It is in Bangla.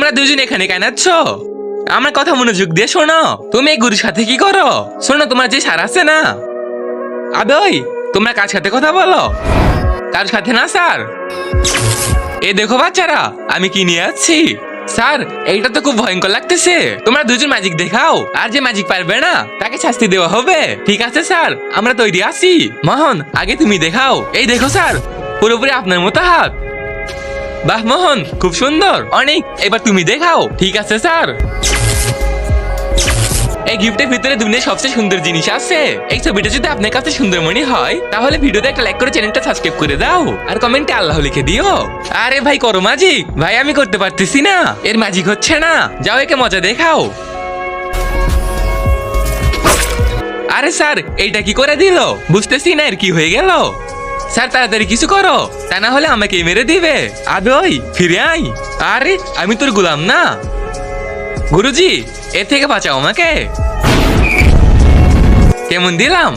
তোমরা দুজন এখানে কেন আছ? আমার কথা মনোযোগ দিয়ে শোনো। তুমি এই গুরুর সাথে কি করো? শোনো, তোমার যে সার আছে না? আবে ওই, তোমরা কার সাথে কথা বলো? কার সাথে না, স্যার? এ দেখো বাচ্চারা, আমি কি নিয়ে আছি স্যার, এইটা তো খুব ভয়ঙ্কর লাগতেছে। তোমরা দুজন ম্যাজিক দেখাও, আর যে ম্যাজিক পারবে না, তাকে শাস্তি দেওয়া হবে। ঠিক আছে, স্যার, আমরা তৈরি আছি। মোহন, আগে তুমি দেখাও। এই দেখো, স্যার, পুরোপুরি আপনার মতো হাত। বাহ, মোহন, খুব সুন্দর। অনেক এবার তুমি দেখাও। ঠিক আছে, স্যার। এই গিফটের ভিতরে দুনিয়ার সবচেয়ে সুন্দর জিনিস আছে। এই ছবিটা যদি আপনার কাছে সুন্দর মনে হয়, তাহলে ভিডিওতে একটা লাইক করে চ্যানেলটা সাবস্ক্রাইব করে দাও। আর কমেন্টে আল্লাহ লিখে দিও। আরে ভাই, করো ম্যাজিক ভাই, আমি করতে পারতেছি না। এর ম্যাজিক হচ্ছে না। যাও, একে মজা দেখাও। আরে স্যার, এইটা কি করে দিল? বুঝতেছি না, এর কি হয়ে গেল? স্যার, তাড়াতাড়ি কিছু করো। তা না হলে আমাকে মেরে দিবে। আদই ফিরে আই আরে, আমি তোর গুলাম না। গুরুজি এর থেকে বাঁচাও আমাকে। কেমন দিলাম?